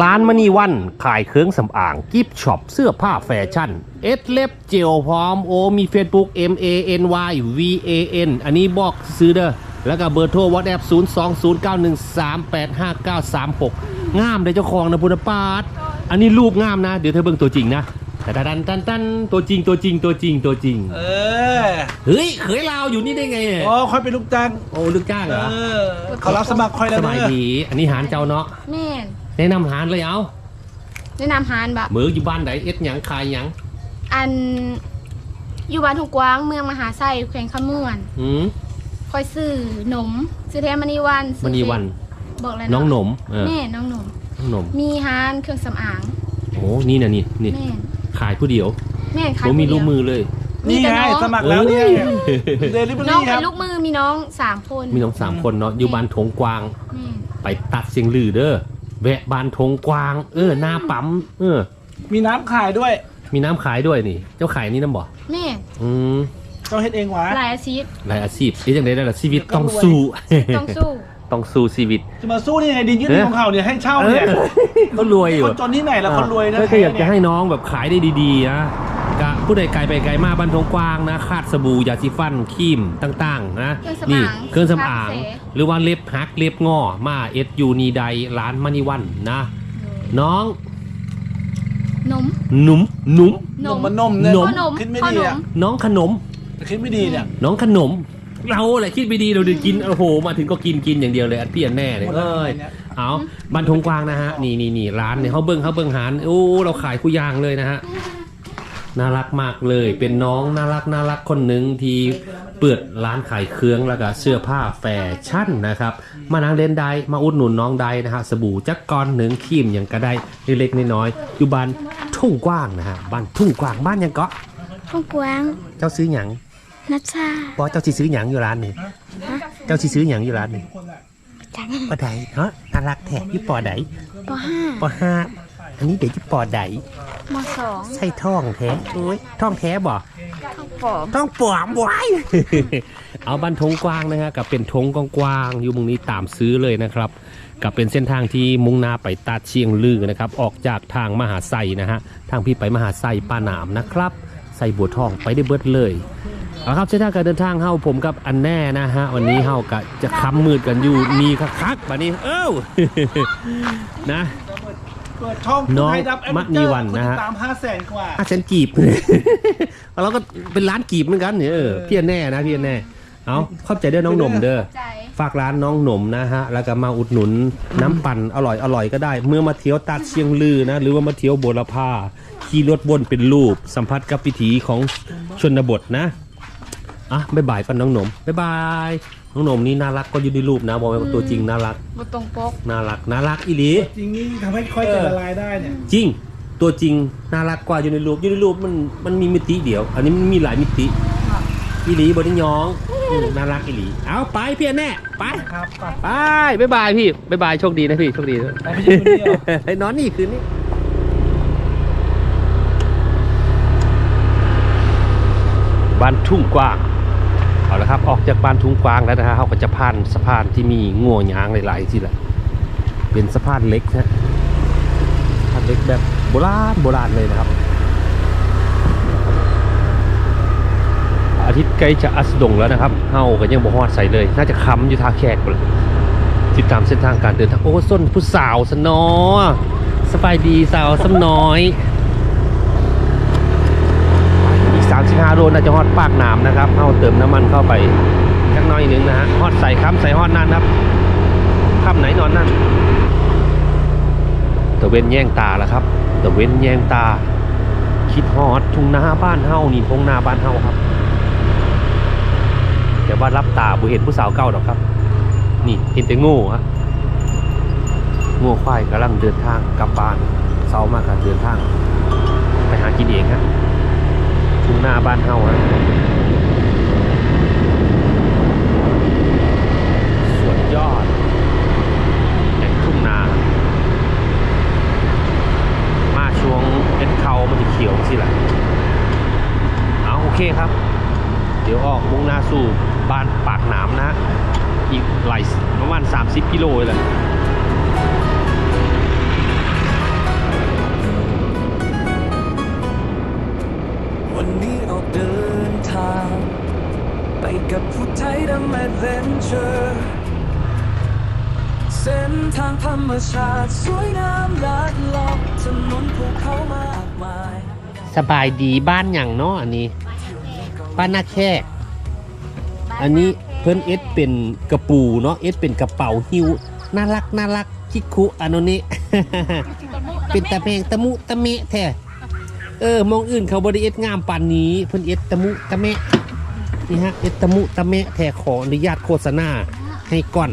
ร้านมณีวันขายเครื่องสำอางกิฟช็อปเสื้อผ้าแฟชั่น เอสเล็บเจลพร้อมโอมี Facebook M A N Y V A N อันนี้บอกซื้อเด้อแล้วก็เบอร์โทรวอทแอป0 2 0 9 1 3 8 5 9 3 6 งามเลยเจ้าของนะพุทธปาดอันนี้รูปงามนะ เดี๋ยวเธอเบิ่งตัวจริงนะแต่ดันตันตันตัวจริงตัวจริงตัวจริงตัวจริง เออ เฮ้ยเขยลาวอยู่นี่ได้ไงเนี่ยโอ้ค่อยเป็นลูกจ้างโอ้ลูกจ้างเหรอเออเขารับสมัครค่อยแล้วสเด้บายอดีอันนี้หารเจ้าเนาะ แม่นแนะนำหารเลยเอาแนะนำฮานบะเมืออยู่บ้านไหนเอ็ดหยังขายหยังอันอยู่บ้านทุ่งกวางเมืองมหาไซแขวงขมวนอืมคอยซื้อหนมซื้อแทนมณีวันซื้มณีวันบอกแล้วน้องหนมมเออแม่น้องหนม น้องหนมมีฮานเครื่องสำอางโอ้นี่นะนี่นี่ แม่นขายผู้เดียวแม่นขายโอ้มีคนเดีลูยกวมือเลย นี่ไงมีแต่น้องสมัครแล้วเนี่ยเอ้ยเดลิเวอน้องรี่คเป็รับนลูกมือมีน้องสามคนมีน้องสามคนเนาะอยู่บ้านทงกวาง แม่นไปตัดเสียงลือเด้อ แวะบ้านทงกวาง เออหน้าปั๊มเออ มีน้ำขายด้วย มีน้ำขายด้วยนี่ เจ้าขายนี่น้ำบ่แม่นอืมเจ้าเฮ็ดเองหวะหลายอาชีพหลายอาชีพเอ๊ะจังไดได้ล่ะชีวิตต้องสู้ ต้องสู้ ต้องสู้ชีวิต จะมาสู้นี่ไงดินยืดเอ๊ะของเขาเนี่ยให้เช่าเนี่ยเขารวยอยู่ คนจนที่ไหนล่ะคนรวยนะ ก็คืออยากจะให้น้องแบบขายได้ดีๆนะ กะผู้ใดไกลไปไกลมาบ้านทงกวางนะคาดสบู่ยาสีฟันครีมต่างๆนะเครื่องสำอางนี่เครื่องสำอาง คาเฟ่หรือว่าเล็บฮักเล็บง้อมาเอสยูนีใดร้านมณีวันนะ น้องนม หนุ่มหนุ่ม นมมันนมเนี่ยนม ขนมคิดไม่ขดีนอะม น้องขนม คิดไม่ดีเนี่ยน้องขนม เราแหละคิดไม่ดีเราดึกินโอ้โหมาถึงก็กินกินอย่างเดียวเลยอัดเปลี่ยนแน่เลยหมดเอแล้ว้ยเนี่ยเอาบ้านทงกวางนะฮะ นี่นี่นี่ร้านเนี่ยเขาเบิ้งเขาเบิ้งหารโอ้ เราขายคุยางเลยนะฮะ น่ารักมากเลย เป็นน้องน่ารักน่ารักคนหนึ่งที่เปิดร้านขายเครื่องแล้วก็เสื้อผ้าแฟชั่นนะครับ มานางเล่นได้มาอุดหนุนน้องได้นะฮะสบู่จักกรหนึ่งครีมอย่างก็ได้เล็กๆน้อยๆอยู่บ้านทุ่งกว้างนะฮะบ้านทุ่งกว้างบ้านยังเกาะทุ่งกวาง เจ้าซื้อหยังนัชชาปอเจ้าสิซื้อหยังอยู่ร้านนี่เจ้าสิซื้อหยังอยู่ร้านนี่จังปอใดเนาะน่ารักแท้ยี่ปอใดปห้าปอห้า อันนี้เดี๋ยวยี่ปอใดมสองใช่ท่องแท้โอ้ยท่องแท้บ่ข้าวปอมท่องปลอมไว้เอาบันทงกว้างนะฮะกับเป็นทงกว้างๆอยู่มุงนี้ตามซื้อเลยนะครับ กับเป็นเส้นทางที่มุ่งหน้าไปตาดเชียงลือนะครับ ออกจากทางมหาไซนะฮะทางพี่ไปมหาไซป้าหนามนะครับไซบัวทองไปได้เบิดเลยเอาครับเส้นทางการเดินทางเฮาผมกับอันแน่นะฮะวันนี้เฮากะจะค้ำมืดกันอยู่มีคักๆบัดนี้เอ้า นะ เปิดช่องน้องไทยดับแอดมเวนณีเจอร์วันนะฮะคติดตามห้าแสนกว่า อาฉันกีบเราก็เป็นร้านกีบเหมือนกันเนี่ยเออพี่แน่นะพี่แน่เอาเข้าใจเด้อน้องหนมเด้อใจ ฝากร้านน้องหนมนะฮะ แล้วก็มาอุดหนุนน้ำปั่นอร่อยอร่อยก็ได้ เมื่อมาเที่ยวตัดเชียงลือนะ หรือว่ามาเที่ยวโบราพาขี่รถวนเป็นรูป สัมผัสกับวิถีของชนบทนะ อะบ๊ายบายกันน้องหนมบ๊ายบาย น้องหนมนี่น่ารักก็อยู่ในรูปนะบอกไว้ว่าตัวจริงน่ารักบตรงปก น่ารักน่ารักอีหลี จริงนี่ทำให้ค่อยจะละลายได้เนี่ยจริง ตัวจริงน่ารักกว่าอยู่ในรูปอยู่ในรูปมันมันมีมิติเดียว อันนี้มันมีหลายมิติอีหลีบนยองอืมน่ารักอีหลี เอาไปพี่แน่ไป ครับไป ไปบ๊ายบายพี่บ๊ายบายโชคดีนะพี่โชคดีนะไปไม่ใช่คนเดียว ไอ้นอนนี่คืนนี้บ้านทุ่งกว้าง เอาละครับ ออกจากบ้านทุ่งกว้างแล้วนะฮะเขาก็จะผ่านสะพานที่มีงัวยางหลายๆที่แหละ เป็นสะพานเล็กนะสะพานเล็กแบบโบราณโบราณเลยนะครับ อาทิตย์ใกล้จะอัสดงแล้วนะครับเฮาก็ยังบ่ฮอดใส่เลย น่าจะค้ำอยู่ทางแขกพุ่นล่ะติดตามเส้นทางการเดินทางโอ้ส้นผู้สาวสนอสบายดีสาวสำน้อย อีก 35โลน่าจะฮอดปากหนามนะครับเฮาเติมน้ำมันเข้าไปจักน้อยหนึงนะฮะฮอดใส่ค้ำใส่ฮอดนั่นครับค้ำไหนนอนนั่นตะเวนแย่งตาแล้วครับตะเวนแย่งตา คิดฮอดทุ่งนาบ้านเฮานี่ทุ่งนาบ้านเฮาครับแต่ว่ารับตาบุเห็นผู้สาวเก่าหรอกครับ นี่เห็นแต่ง่ฮะง่ควายกำลังเดินทางกลับบ้านเสามากการเดินทาง ไปหากินเองฮะ ทุ่งนาบ้านเฮาฮะสวนยอดแห่งทุ่งนา มาช่วงเอ็นเขามันจะเขียวสิแหละเอาโอเคครับ เดี๋ยวออกมุ่งหน้าสู่บ้านปากหนามนะ อีกหลายประมาณ 30 กิโลเลยแหละ กับผู้ไทดำแอดเวนเจอร์เส้นทางธรรมชาติ สวยงามลาดลอบถนนภูเขามากมาย สบายดีบ้านอย่างเนาะอันนี้ บ้านหนาแค่อันนี้เพื่อนเอสเป็นกระปูเนาะเอสเป็นกระเป๋าหิวน่ารักน่ารักคิคุอันโนี้ เป็นตะเพงตะมุตะเมะแท้เออมองอื่นเขาบริเอสงามปานนี้ เพื่อนเอสตะมุตะเมะ นี่ฮะเอสตะมุตะเมะแท้ขออนุญาตโฆษณาให้ก่อน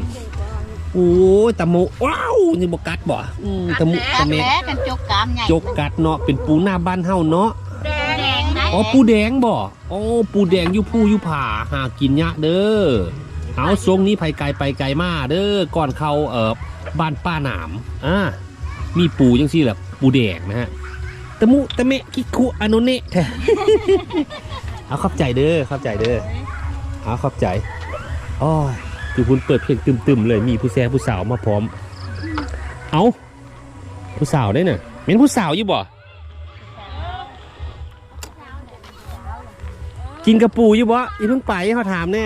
โอ้ยตะมุว้าวนี่บกัดบ่อืมตะมุตะเมะแล้วกันจกกามใหญ่จกกัดเนาะเป็นปูหน้าบ้านเฮาเนาะแดงนะอ๋อปูแดงบ่อ๋อปูแดงอยู่ผู้อยู่ผาหากินยะเด้อเอาทรงนี้ไปไกลไปไกลมาเด้อก่อนเข้าเอ่อบ้านป้าหนามอ่ามีปูจังซี่แหละปูแดงนะฮะตะมุตะเมะคิคุอาโนเนะแท้ เอาเข้าใจเด้อเข้าใจเด้อเอาเข้าใจอ้อยคือคุณเปิดเพลงตึมๆเลยมีผู้แซ่ผู้สาวมาพร้อม เอาผู้สาวได้น่ะเป็นผู้สาวอยู่บ่กินกระปูอยู่บ่อีเพิ่งไปเขาถามแน่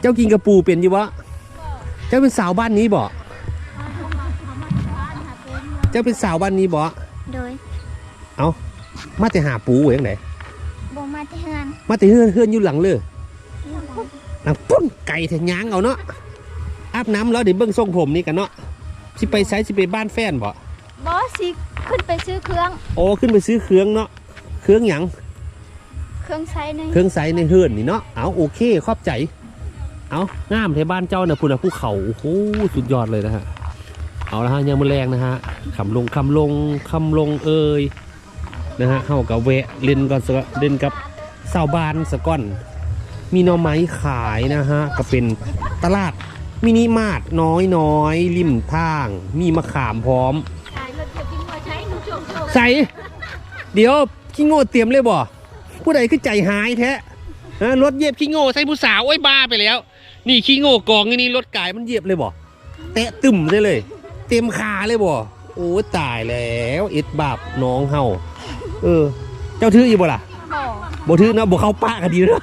เจ้ากินกระปูเป็นอยู่บ่เจ้าเป็นสาวบ้านนี้บ่เจ้าเป็นสาวบ้านนี้บ่โดยเอามาแต่หาปูไว้ยังไงบ่ มาที่เฮือนมาแต่เฮือนเฮือนอยู่หลังเลยหลังปุ้นไก่แทงยางเอาเนาะอาบน้ำแล้วเดี๋ยวเบิ้งทรงผมนี่กันเนาะสิไปไซสิไปบ้านแฟนบ่บอสสิขึ้นไปซื้อเครื่องโอ้ขึ้นไปซื้อเครื่องเนาะเครื่องหยังเครื่องใช้ในเครื่องใสในเฮือนนี่เนาะเอาโอเคขอบใจเอางามที่บ้านเจ้าเนี่ยพุ่นนะภูเขาโอ้โหสุดยอดเลยนะฮะเอาละฮะยังมือแรงนะฮะคำลงคำลงคำลงเอ่ยนะฮะเข้ากับแวะเล่นก่อนสกเล่นกับ สาวบ้านสะก้อน มีหน่อไม้ขายนะฮะ ก็เป็นตลาดมินิมาร์ทน้อยน้อยๆริมทาง มีมะขามพร้อม ใส่ เดี๋ยวขี้โง่เตรียมเลยบ่ ผู้ใดคือใจหายแท้ฮะรถเหยียบขี้โง่ใส่ผู้สาวโอ้ยบ้าไปแล้ว นี่ขี้โง่กองนี่รถกายมันเหยียบเลยบ่แตะตึมได้เลย เต็มขาเลยบ่โอ้ตายแล้วเอ็ดบาปน้องเฮาเออ เจ้าถืออยู่บ่ล่ะ บ่บ่ถือเนาะบ่เข้าปะกันดีเนาะ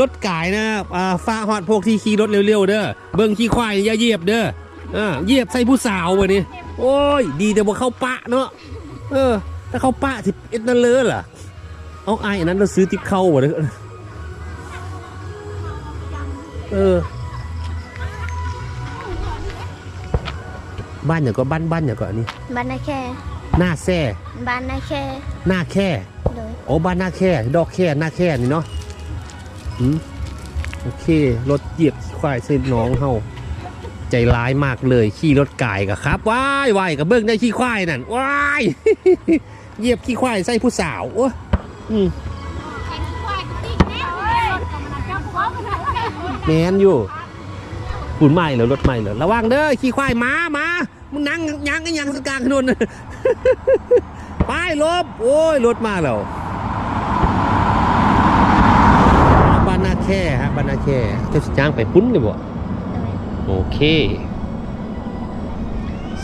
รถกายนะอ่าฟ้าฮอดพวกที่ขี่รถเร็วๆเด้อเบิ่งขี้ควายอย่าเหยียบเด้ออ่าเหยียบใส่ผู้สาววะนี่โอ้ย ดีแต่บ่เข้าปะเนาะเออ ถ้าเข้าปะสิเอ็ดนั่นเลยล่ะเอาไอ้อันนั้นเราซื้อทิปเข้าวะเด้อเออบ้านอย่างก็บ้านบ้านอย่างก็อันนี้บ้านนาแค่หน้าแซ่บ้านนาแค่หน้าแค่ โอ้บ้านหน้าแค่ดอกแค่หน้าแค่นี่เนาะอืมโอเค รถเหยียบควายเส้นน้องเฮาใจร้ายมากเลยขี่รถไก่กับครับว้ายว้ายกับเบิ้งได้ขี้ควายนั่นว้ายเหยียบขี้ควายใส่ผู้สาวโอ้อืมแมนอยู่ปุ่นใหม่เหรอรถใหม่เหรอระวังเด้อขี้ควายมามามึงนั่งยังกันยังสกางถนนไปลบโอ้ยรถมาแล้วบ้านนาแค่ฮะบ้านนาแค่เจ้าสิจ้างไปปุ้นเลยบ่โอเค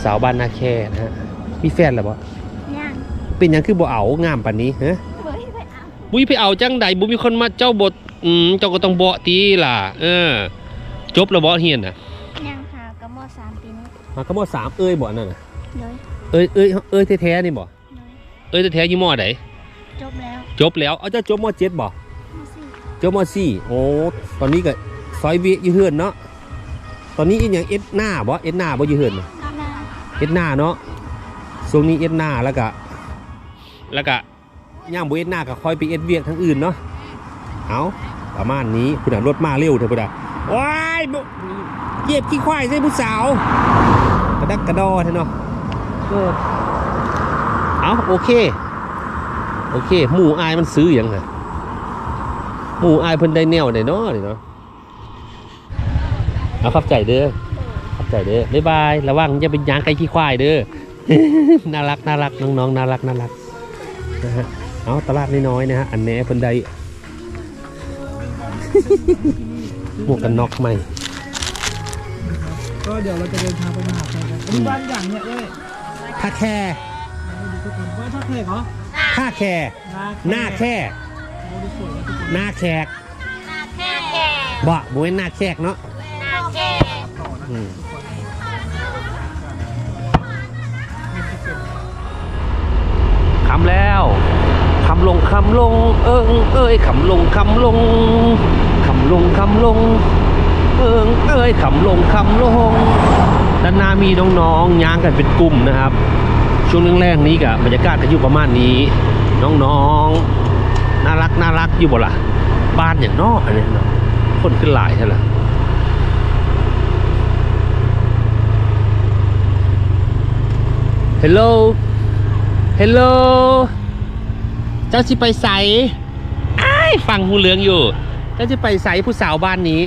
สาวบ้านนาแค่นะฮะมีแฟนแล้วบ่ย่างเป็นหยังคือบ่เอางามปานนี้ฮะเว้ยไปเอาบุ้ยไปเอาจังใดบุมีคนมาเจ้าบทอืมเจ้าก็ต้องเบาะตีล่ะ เออ จบแล้วบ่เฮียนน่ะย่างหากระมอสามปีนี้มากระมอสามเอ้ยบ่นั่นน่ะโดยเอ้ยเอ้ยเอ้ยแท้ๆนี่บ่โดยเอ้ยแท้ๆอยู่มอใดจบแล้ว จบแล้ว เอาเจ้าจบมอเจ็ดบ่มาสิเจ้ามอสี่โอ้ตอนนี้ก็ซอยเวียอยู่เฮือนเนาะตอนนี้อีกอย่างเอ็ดหน้าบ่เอ็ดหน้าบ่อยู่เฮือนน่ะหน้าเอ็ดหน้าเนาะช่วงนี้เอ็ดหน้าแล้วก็แล้วก็ย่างบ่เอ็ดหน้าก็คอยไปเอ็ดเวียกทั้งอื่นเนาะเอาประมาณนี้คุณอะรถมาเร็วเถอะคุณอะว้ายบ่เหยียบขี้ควายใส่ผู้สาวกระดักกระดอเถอะเนาะเออเอาโอเค โอเค หมู่อายมันซื้ออย่างไง หมู่อายเพิ่นได้แนวได้เนาะนี่เนาะเอาขับใจเด้อขับใจเด้อบ๊ายบายระวังอย่าเป็นยางไก่ขี้ควายเด้อน่ารักน่ารักน้องๆน่ารักน่ารักนะฮะเอาตลาดน้อยๆนะฮะอันแหนเพิ่นได้หมวกกันน็อกใหม่ก็เดี๋ยวเราจะเดินทางไปมหาชัยกันอันนี้บ้านอย่างเนี่ยเว้ยท่าแค่ดูทุกคนบ้านท่าแขกเหรอท่าแค่หน้าแค่ หน้าแขกบ่บุ้ยหน้าแขกเนาะอืมคำแล้วคำลงคำลง เอิงเอ้ยคำลงคำลงคำลงคำลง เอิงเอ้ยคำลงคำลงด้านหน้ามีน้องๆย่างกันเป็นกลุ่มนะครับ ช่วงแรกๆนี้กับบรรยากาศก็อยู่ประมาณนี้ น้องๆ น่ารักน่ารักอยู่บ่ล่ะบ้านอย่างนอกอันนี้เนาะคนขึ้นหลายใช่ไหม Hello Hello เจ้าสิไปใสอ้ายฟังหูเหลืองอยู่ เจ้าสิไปใสผู้สาวบ้านนี้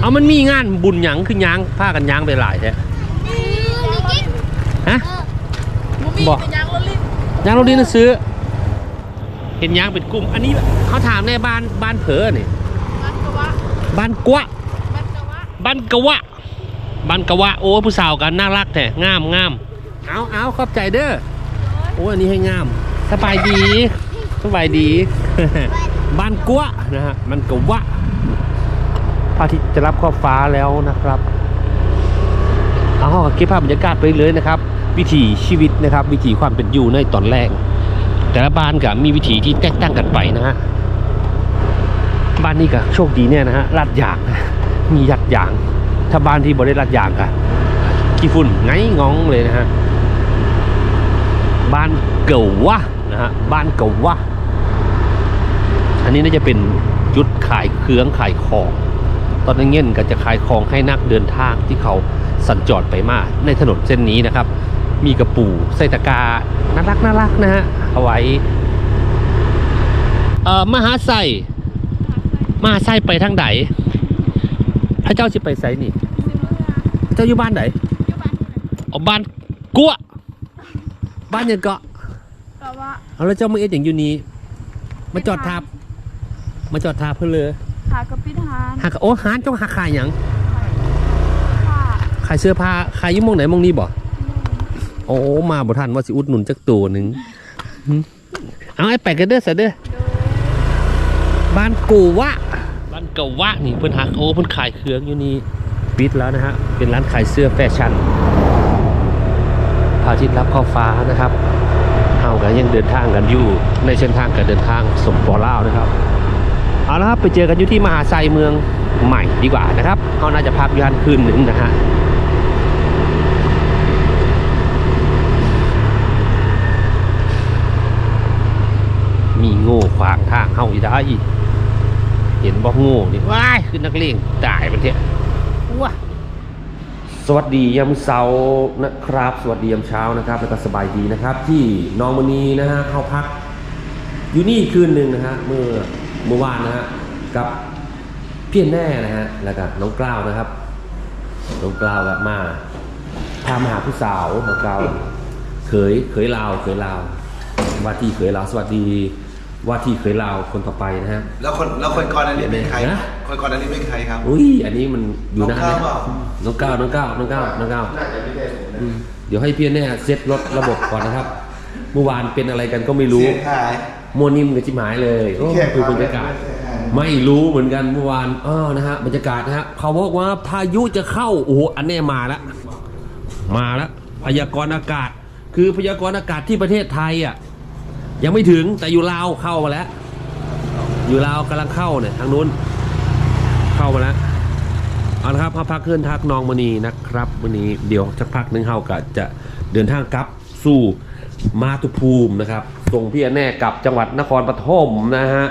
เอามันมีงานบุญหยังคือหยังพากันหยังไปหลายแท้ฮะบอกยางรถลิ้นนะซื้อเห็นยางเป็นกลุ่ม อันนี้เขาถามในบ้านบ้านเผอเนี่ยบ้านกวะบ้านกะวะบ้านกะวะโอ้ผู้สาวกันน่ารักแท้งามงามเอาเอาขอบใจเด้อโอ้อันนี้ให้งามสบายดีสบายดี บ้านกวะนะฮะมันกะวะพระอาทิตย์จะรับขอบฟ้าแล้วนะครับเอาเก็บภาพบรรยากาศไปเลยนะครับ วิถีชีวิตนะครับ วิถีความเป็นอยู่ในตอนแรก แต่ละบ้านก็มีวิถีที่แตกต่างกันไปนะฮะบ้านนี้ก็โชคดีเนี่ยนะฮะลาดยางมียัดยาง ถ้าบ้านที่บริได้ลาดยางก็ขี้ฝุ่นไงงองเลยนะฮะบ้านเก่าวะนะฮะบ้านเก่าวะอันนี้น่าจะเป็นจุดขายเครื่องขายของ ตอนนี้เงี้ยก็จะขายของให้นักเดินทางที่เขาสัญจรไปมาในถนนเส้นนี้นะครับ มีกระปูใส่ตะก้าน่ารักน่ารักนะฮะ เอาไว้เอ่อมหาไซมหาไซไปทางไหนพระเจ้าจะไปไซนี่เจ้าอยู่บ้านไหนอ๋อบ้านกัวบ้านยังเกาะก็ว่าเอาแล้วเจ้ามาเอ็ดอย่างอยู่นี้มาจอดทับมาจอดทับเพื่อเลยขากระปิดหานหักโอ้หานจ้องหักขายหยังค่ะขายเสื้อผ้าขายอยุ่หมองไหนหมองนี้บ่โอ้มาบ่ทันว่าสิอุดหนุนจักตัวหนึ่งหึ เอาไอ้แปะกันเด้อเสยเด้อบ้านกูวะบ้านเกาวะนี่เพิ่นหักโอ้เพิ่นขายเครื่องอยู่นี่ปิดแล้วนะฮะเป็นร้านขายเสื้อแฟชั่นพระอาทิตย์รับขอบฟ้านะครับเฮากันยังเดินทางกันอยู่ในเส้นทางการเดินทางสมปอลาวนะครับเอาละครับไปเจอกันอยู่ที่มหาไซเมืองใหม่ดีกว่านะครับเขาน่าจะพักอยันคืนหนึ่งนะฮะ มีโง่ขวางทางเฮาอีได้อีกเห็นบ่โง่นี่ว้ายคือนักเลงตายมันเถอะว้าสวัสดียามเช้านะครับ สวัสดียามเช้านะครับ แล้วก็สบายดีนะครับ ที่น้องมณีนะฮะเข้าพัก อยู่นี่คืนหนึ่งนะฮะเมื่อเมื่อวานนะฮะกับเพี่ยนแน่นะฮะแล้วก็น้องกล้าวนะครับน้องกล้าวแบบมาพามาหาผู้สาวน้องกล้าวเขยเขยลาวเขยลาวว่าที่เขยลาวสวัสดี ว่าที่เขยลาวคนต่อไปนะฮะ แล้วคนแล้วคนก่อนนั้นเป็นใครนะ คนก่อนนั้นเป็นใครครับ อุ้ยอันนี้มันอยู่นะน้องก้าวเปล่าน้องก้าวน้องก้าวน้องก้าวน้องก้าวน่าจะไม่ใช่ผมนะอืมเดี๋ยวให้เพี่ยนแน่เซตรถระบบก่อนนะครับ เมื่อวานเป็นอะไรกันก็ไม่รู้เสียงหายมวนิ่มกับจิมหายเลยโอ้แค่คือบรรยากาศ ไม่รู้เหมือนกันเมื่อวานอ้าวนะฮะบรรยากาศนะฮะเขาบอกว่าพายุจะเข้าโอ้โหอันนี้มาแล้วมาแล้วพยากรณ์อากาศ คือพยากรณ์อากาศที่ประเทศไทยอะ ยังไม่ถึงแต่อยู่ลาวเข้ามาแล้ว อยู่ลาวกำลังเข้าเนี่ยทางนู้น เข้ามาแล้วเอาละครับพระพักเคลื่อนทักน้องมณีนะครับวันนี้เดี๋ยวสักพักหนึงเฮาก็จะเดินทางกลับสู่มาตุภูมินะครับส่งพี่แน่กลับจังหวัดนครปฐมนะฮะ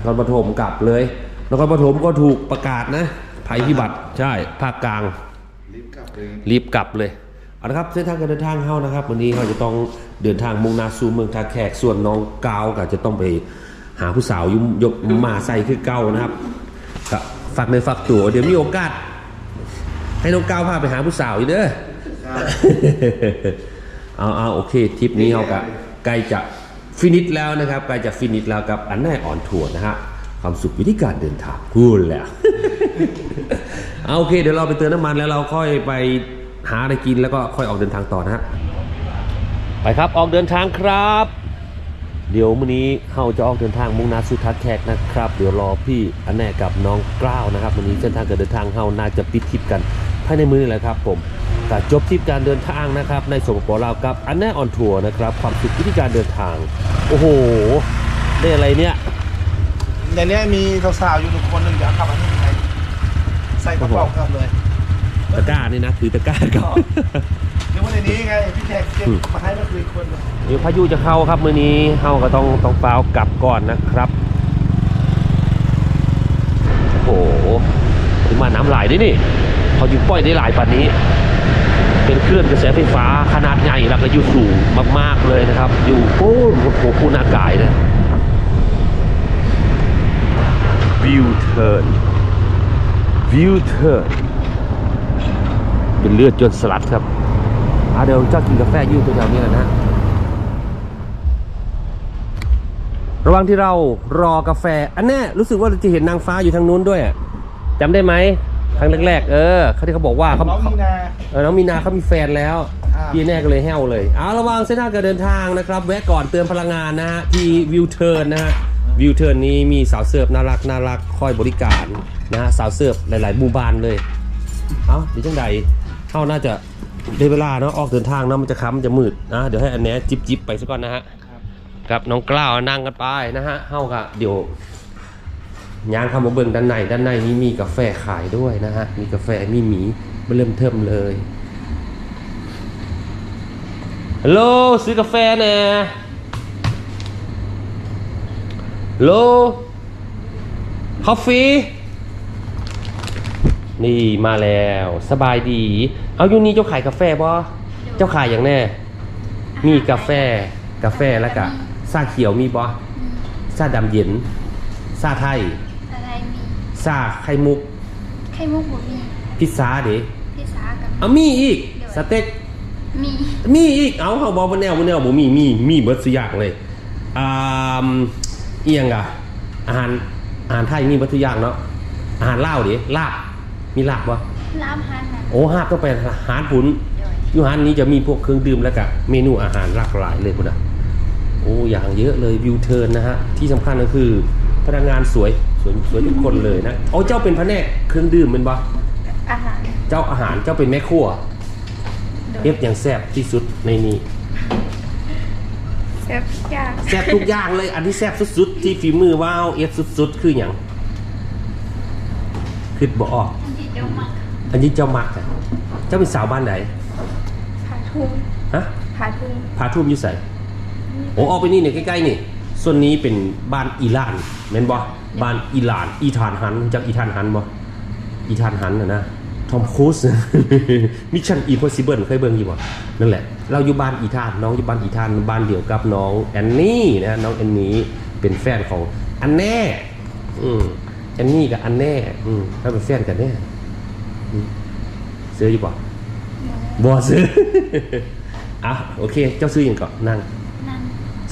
นครปฐมกลับเลยนครปฐมก็ถูกประกาศนะภัยพิบัติใช่ภาคกลางรีบกลับเลยรีบกลับ เลยเอาละครับเส้นทางการเดินทางเข้านะครับ วันนี้เขาจะต้องเดินทางมุ่งหนาสู่เมืองท่าแขกส่วนน้องกาวก็จะต้องไปหาผู้สาวยุมยกมาใส่คือเก้านะครับก็ฝากในอฝากตัวเดี๋ยวมีโอกาส ให้น้องกาวพาไปหาผู้สาวอีกเด้อเอาเอาโอเคทริปนี้เขาก็ใกล้จะฟินิชแล้วนะครับใกล้จะฟินิชแล้วกับอันแน่ออนทัวร์นะฮะความสุขวิธีการเดินทางพูดแล้วเอาโอเค เดี๋ยวเราไปเติมน้ำมันแล้วเราค่อยไป หาอะไรกินแล้วก็ค่อยออกเดินทางต่อนะฮะไปครับออกเดินทางครับ เดี๋ยวมื้อนี้เราจะออกเดินทางมุ่งหน้าสู่ทัดแขกนะครับ เดี๋ยวรอพี่อันแน่กับน้องกล้าวนะครับวันนี้เส้นทางการเดินทางเราน่าจะปิดทริปกันภายในมือนี่แหละครับผมก็จบทริปการเดินทางนะครับในสมปลาวกับอันแน่ออนทัวร์นะครับความสุขที่การเดินทาง โอ้โหได้อะไรเนี่ยในเนี้ยมีสาวๆอยู่ทุกคนหนึ่งเดี๋ยวขับมาที่ไหนใส่กระเป๋ากลับเลย ตะกร้านี่นะถือตะกร้ากับเดี๋ยววันนี้ไงพี่แขกเก็บมาให้มาคุยคนเลยเดี๋ยวพายุจะเข้าครับมื้อนี้เฮาก็ต้องต้องเปล่ากลับก่อนนะครับโอ้โหถึงมาน้ำไหลด้วยนี่เขายิงปล่อยได้หลายปันนี้ เป็นเคลื่อนกระแสไฟฟ้าขนาดใหญ่แล้วก็อยู่สูงมาก ๆเลยนะครับ อยู่โอ้โหโหคุณอากายนะวิวเทิร์นวิวเทิร์น เป็นเลือดจนสลัดครับอะเดี๋ยวเจ้ากินกาแฟอยู่ตัวแถวนี้แหละนะ ระหว่างที่เรารอกาแฟ อันเนี้ยรู้สึกว่าจะเห็นนางฟ้าอยู่ทางนู้นด้วยอะจำได้ไหมครั้งแรกๆ เออเขาที่เขาบอกว่าเขาน้องมีนาเออน้องมีนาเขามีแฟนแล้วอ่าพี่แน่ก็เลยแห้วเลยเอาระวังเส้นทางการเดินทางนะครับ แวะก่อนเตือนพลังงานนะฮะที่วิวเทิร์นนะฮะวิวเทิร์นนี้มีสาวเสิร์ฟน่ารักน่ารักคอยบริการนะฮะสาวเสิร์ฟหลายๆหมู่บ้านเลย เอาเดี๋ยวจังใด เข้าน่าจะได้เวลาเนาะออกเดินทางเนาะมันจะค้ำจะมืดนะเดี๋ยวให้อันเนี้ยจิบจิบไปซะก่อนนะฮะกับน้องกล้าวนั่งกันไปนะฮะเข้ากะเดี๋ยวย่างเข้ามาเบิ่งด้านในด้านในนี้มีกาแฟขายด้วยนะฮะมีกาแฟมีหมีมาเริ่มเทิมเลยฮัลโหลซื้อกาแฟแน่ฮัลโหลคอฟฟี่ นี่มาแล้วสบายดี เอาอยู่นี่เจ้าขายกาแฟบ่เจ้าขายอย่างแน่ มีกาแฟกาแฟแล้วก็ซาเขียวมีบ่ซาดำเย็นซาไทยอะไรมีซาไข่มุก ไข่มุกบ่มีพิซซ่าเด้พิซซ่ากับเอามีอีกสเต็กมีมีอีกเอาเฮาบ่บ่แนวบ่แนวบ่มีมีมีเบิดสุอย่างเลยอ่าเอียงอะอาหารอาหารไทยมีเบิดทุกอย่างเนาะอาหารลาวดิลาบ มีลาบบ่ลามฮันน่ะโอ้ฮาบต้องไปหารผุนอยู่ฮานนี้จะมีพวกเครื่องดื่มแล้วก็เมนูอาหารหลากหลายเลยคุณอะโอ้อย่างเยอะเลยวิวเทิร์นนะฮะที่สำคัญก็คือพนักงานสวยสวยสวยทุกคนเลยนะโอ้เจ้าเป็นแผนกเครื่องดื่มเป็นปะอาหารเจ้าอาหารเจ้าเป็นแม่ครัวเอฟอย่างแซ่บที่สุดในนี้แซ่บยากแซ่บทุกอย่างเลย อันที่แซ่บสุดๆที่ฝีมือว้าวเอฟสุดๆ คืออย่างคือบ่ออกที่ เจ้ามักอันนี้เจ้ามักอะเจ้าเป็นสาวบ้านไหนผาทุ่งฮะผาทุ่งพาทุ่มอยู่ใส่โอ้ออกไปนี่เนี่ยใกล้ๆนี่ ส่วนนี้เป็นบ้านอีหลานแม่นบ่บ้านอีหลาน อีธานฮันรู้จากอีธานฮันบ่อีธานฮันน่ะนะทอมครูซมิชชั่นอีพอสิเบิลเคยเบิ่งอยู่บ่นั่นแหละ เราอยู่บ้านอีธาน น้องอยู่บ้านอีธานบ้านเดียวกับน้องแอนนี่นะน้องแอนนี่เป็นแฟนของอันแน่ อืมแอนนี่กับอันแน่ อืมถ้าเป็นแฟนกันแน่อืม ซื้ออยู่บ่บ่ซื้อ อะโอเค เจ้าซื้ออย่างก่อนนั่ง นั่น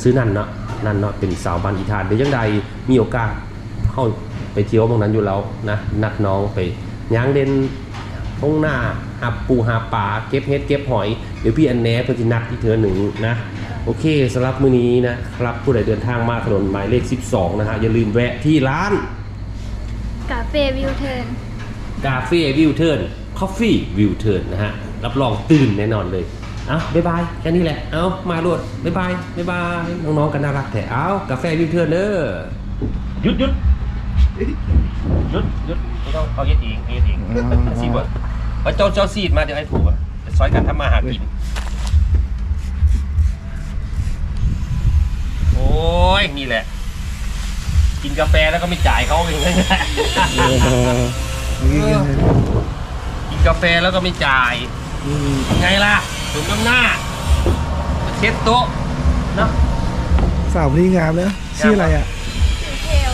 ซื้อนั่นเนาะนั่นเนาะเป็นสาวบ้านอีทานเดี๋ยวยังใดมีโอกาสเข้าไปเที่ยวบางนั้นอยู่แล้วนะนัดน้องไปย่างเด่นตรงหน้าหาปูหาปลาเก็บเห็ดเก็บหอยเดี๋ยวพี่อันแหนเพิ่นสินัดที่เธอหนึ่งนะโอเคสำหรับมื้อนี้นะครับผู้ใดเดินทางมาถนนหมายเลข 12 นะฮะอย่าลืมแวะที่ร้าน กาเฟวิวเทิร์น กาเฟ่วิวเทิร์นคอฟฟี่วิวเทิร์นนะฮะ รับรองตื่นแน่นอนเลย เอาบ๊ายบาย แค่นี้แหละ เอามาโลดบ๊ายบายบ๊ายบาย น้องๆกันน่ารักแถเอากาแฟวิวเทิร์นเด้อหยุดหยุดหยุดหยุดไม่ต้องเอาเย็ดเองเอาเย็ดเองซีบดเอาเจ้าเจ้าซีดมาเดี๋ยวไอ้ผูกอะจะซอยกันทำมาหากิน โอ้ยนี่แหละ กินกาแฟแล้วก็ไม่จ่ายเขาอย่า งนั้นกินกาแฟแล้วก็ไม่จ่ายไงล่ะถึงน้ำหน้าเช็ดโต๊ะเนาะสาวพลีงามเนอะชื่ออะไรอะเทล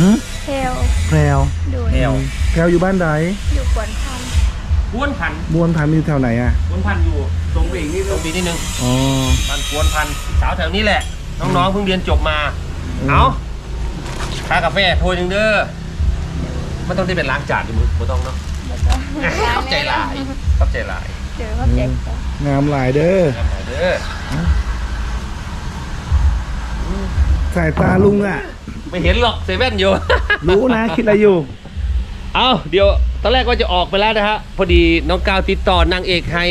ฮะเทลแพรวดูแอวแพรวอยู่บ้านใดอยู่ขวนคกวนพันบวนพันธุ์อยู่แถวไหนอะกวนพันอยู่ตรงไปอีกนิดตรงไปนิดนึงอ๋อพันกวนพันสาวแถวนี้แหละ น้องๆเพิ่งเรียนจบมาอืมเอาค่ากาแฟโทรยังเด้อ ไม่ต้องได้เป็นล้างจานดิมึงไม่ต้องเนาะำเข้าใจหลายเข้าใจหลายเดี๋ยวเขาเจ็บก่อนงามหลายเด้อทำหน่อยเด้อสายตาลุงอะ ไม่เห็นหรอกเซเว่นอยู่ รู้นะคิดอะไรอยู่ เอาเดี๋ยวตอนแรกว่าจะออกไปแล้วนะฮะ พอดีน้องก้าวติดต่อนางเอกให้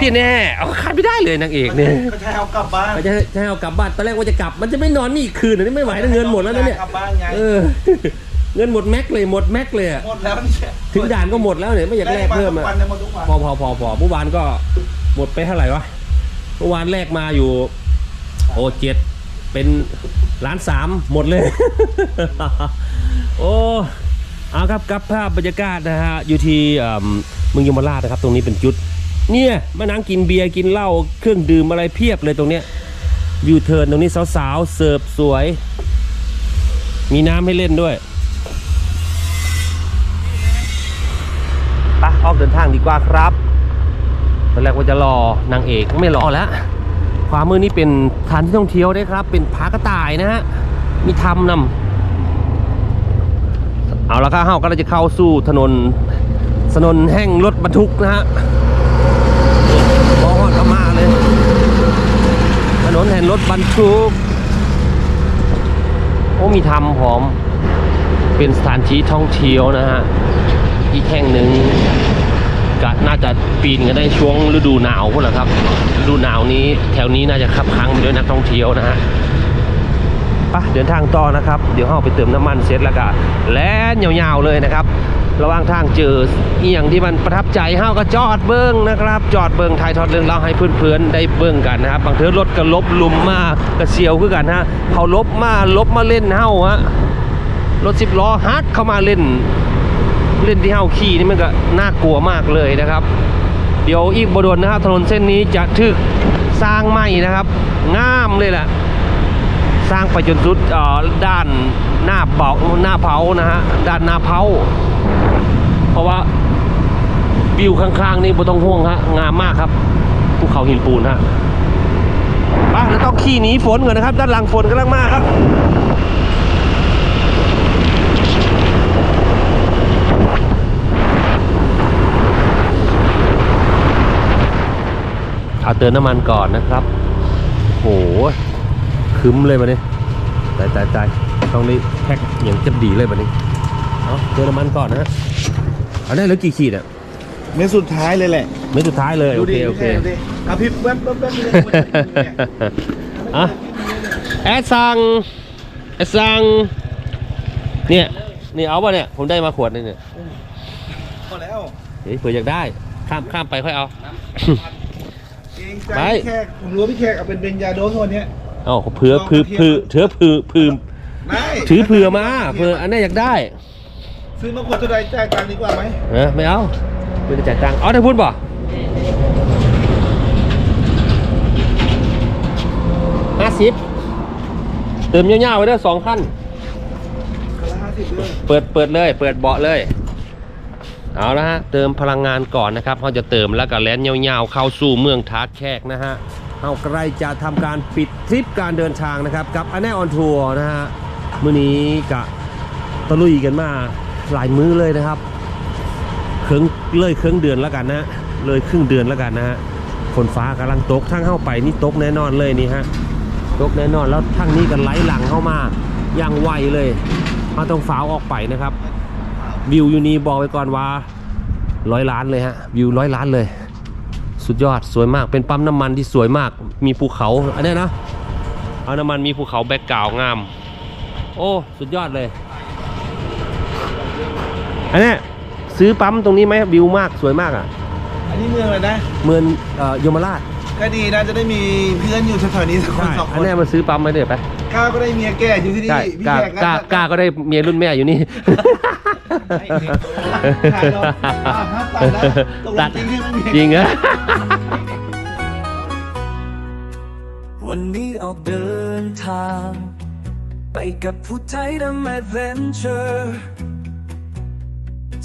พี่แน่เอาขาดไม่ได้เลยนางเอกเนี่ยก็ใช่เอากลับบ้านเขาจะให้จะให้เอากลับบ้านตอนแรกว่าจะกลับ มันจะไม่นอนนี่อีกคืนนะนี่ไม่ไหวแล้วเงินหมดแล้วนะเนี่ยกลับบ้านไงเออ เงินหมดแม็กเลยหมดแม็กเลยอะหมดแล้วเนี่ยถึงด่านก็หมดแล้วเนี่ยไม่อยากแลกเพิ่มทุอะกวันเนี่ยหมดทุกวันพอพอพอพอเมื่อวานก็หมดไปเท่าไหร่วะเมื่อวานแลกมาอยู่ โอ้เจ็ดเป็นล้านสามหมดเลย โอ้เอาครับกับภาพบรรยากาศนะฮะอยู่ที่เอิ่มเมืองยมราชนะครับ ตรงนี้เป็นจุด เนี่ยมานั่งกินเบียร์กินเหล้าเครื่องดื่มอะไรเพียบเลยตรงเนี้ยยูเทิร์นตรงนี้สาวๆเสิร์ฟสวย มีน้ำให้เล่นด้วย ออกเดินทางดีกว่าครับตอนแรกว่าจะรอนางเอกไม่รอแล้วขวามือนี่เป็นสถานที่ท่องเที่ยวได้ครับ เป็นผากระต่ายนะฮะมีทำนำเอาละครับเฮาก็จะเข้าสู่ถนนถนนแห่งรถบรรทุกนะฮะบอฮอดก็มาเลย ถนนแห่งรถบรรทุกโอ้มีทำพร้อม เป็นสถานที่ท่องเที่ยวนะฮะอีกแห่งหนึ่ง ก็น่าจะปีนกันได้ช่วงฤดูหนาวพวกแหละครับ ฤดูหนาวนี้แถวนี้น่าจะคับค้างไปด้วยนักท่องเที่ยวนะฮะปะเดินทางต่อนะครับ เดี๋ยวเราไปเติมน้ำมันเสร็จแล้วก็แล่นยาวๆเลยนะครับ ระหว่างทางเจออียงที่มันประทับใจเฮาก็จอดเบิ้งนะครับ จอดเบิ้งถ่ายทอดเรื่องเล่าให้เพื่อนๆได้เบิ้งกันนะครับ บางเทือรถก็ลบลุมมากระเสียวคือกันฮะเขาลบมาลบมาเล่นเฮาฮะรถสิบล้อฮัดเข้ามาเล่น เล่นที่เฮาขี่นี่มันก็น่ากลัวมากเลยนะครับ เดี๋ยวอีกบโดนนะครับถนนเส้นนี้จะถึกสร้างใหม่นะครับงามเลยแหละสร้างไปจนสุดอ่อด้านหน้าเบาหน้าเผานะฮะด้านหน้าเผาเพราะว่าวิวข้างๆนี่บ่ต้องห่วงฮะงามมากครับภูเขาหินปูนฮะไปแล้วต้องขี่หนีฝนก่อนนะครับ ด้านหลังฝนกำลังมาครับ เอาเติมน้ำมันก่อนนะครับ โหคึ้มเลยบันนี้ตายตายตายต้องนี้แพ็คอย่างจะดีเลยบันนี้ เอาเติมน้ำมันก่อนนะฮะเอาได้เหลือกี่ขีดอะเมตรสุดท้ายเลยแหละไม่สุดท้ายเลย โอเคโอเคดูดิกระพริบแวบแวบแวบเลยเนี่ยอะแอดซังแอดซังเนี่ยนี่เอาป่ะเนี่ย ผมได้มาขวดนึงเนี่ยพอแล้ว เฮ้ยเผื่ออยากได้ ข้ามข้ามไปค่อยเอาเก รงใจไปพี่แขกผมรู้ว่าพี่แขกเอาเป็นเบญจาโดสวันเนี้ย เอ้าเผื่อเผื่อเผื่อเถือเผื่อเผื่อไม่ถือเผื่อมาเผื่ออันนี้อยากได้ ซื้อมาขวดเท่าใดจ่ายตังค์ดีกว่าไหมเออไม่เอาไม่ได้จ่ายตังค์เอาได้พูดบ่ห้าสิบเติมเงาวๆไว้ด้วยสองขั้นคันละห้าสิบเลยเปิดเปิดเลย เปิดเบาะเลย เอาละฮะเติมพลังงานก่อนนะครับเขาจะเติมแล้วก็แล่นยาวๆเข้าสู่เมืองทักแขกนะฮะเอาใกล้จะทำการปิดทริปการเดินทางนะครับกับอันแนออนทัวร์นะฮะมื้อนี้กะตะลุยกันมาหลายมื้อเลยนะครับเครื่องเลยเครื่องเดือนแล้วกันนะเลยครึ่งเดือนแล้วกันนะฮะฝนฟ้ากำลังตกทั้งเข้าไปนี่ตกแน่นอนเลยนี่ฮะตกแน่นอนแล้วทั้งนี้กันไหลหลังเข้ามาอย่างไวเลยมาต้องฟ้าออกไปนะครับ วิวอยู่นี้บอกไว้ก่อนว่าร้อยล้านเลยฮะวิวร้อยล้านเลย สุดยอดสวยมากเป็นปั๊มน้ำมันที่สวยมากมีภูเขาอันนี้นะเอาน้ำมันมีภูเขาแบ็กกราวด์งาม โอ้สุดยอดเลย อันเนี้ยซื้อปั๊มตรงนี้ไหมวิวมากสวยมากอะ อันนี้เมืองอะไรนะ เมืองเอ่อยมราชก็ดีนะจะได้มีเพื่อนอยู่แถวๆนี้สักคนใช่สองคอันนเนี้ยมันซื้อปั๊มไว้เดี๋ยวไปก้าวก็ได้เมียแก่อยู่ที่นี่ใช่พี่กล้าแขกกล้านะกล้าก็ได้เมียรุ่นแม่อยู่นี่ ตัดจริงไม่มีจริงเหรอวันนี้ออกเดินทาง ไปกับผู้ใจดำแอดเวนเจอร์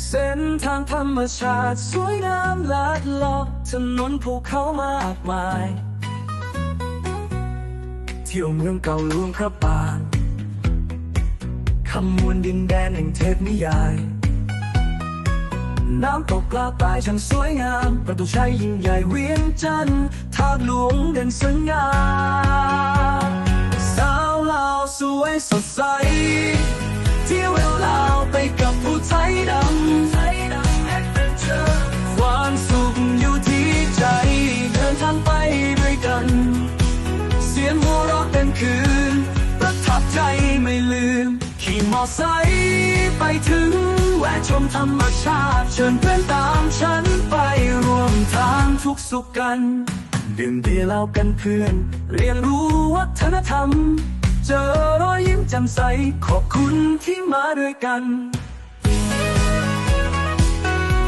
เส้นทางธรรมชาติ สวยงามลาดลอกถนนภูเขามากมาย เที่ยวเมืองเก่าหลวงพระปาง คำมวลดินแดนแห่งเทพนิยาย น้ำตกกลาปลายช่างสวยงาม ประตูชัยยิ่งใหญ่เวียงจันทร์ทาดหลวงเด่นสง่าสาวลาวสวยสดใสทเที่ยวลาวไปกับผู้ไทยดำความสุขอยู่ที่ใจ เดินทางไปด้วยกัน เสียงหัวเราะเป็นคืนประทับใจไม่ลืม ขี่มอไซค์ไปถึง แวะชมธรรมชาติ เชิญเพื่อนตามฉันไปร่วมทางทุกสุขกันดื่มเบียร์เล้ากันเพื่อน เรียนรู้วัฒนธรรม เจอรอยยิ้มจ่มใส ขอบคุณที่มาด้วยกัน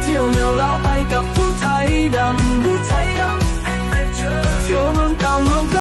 เที่ยวเร็วเราไปกับผู้ไทยดำผู้ไทยดำเที่ยวเมืองเก่าเมือง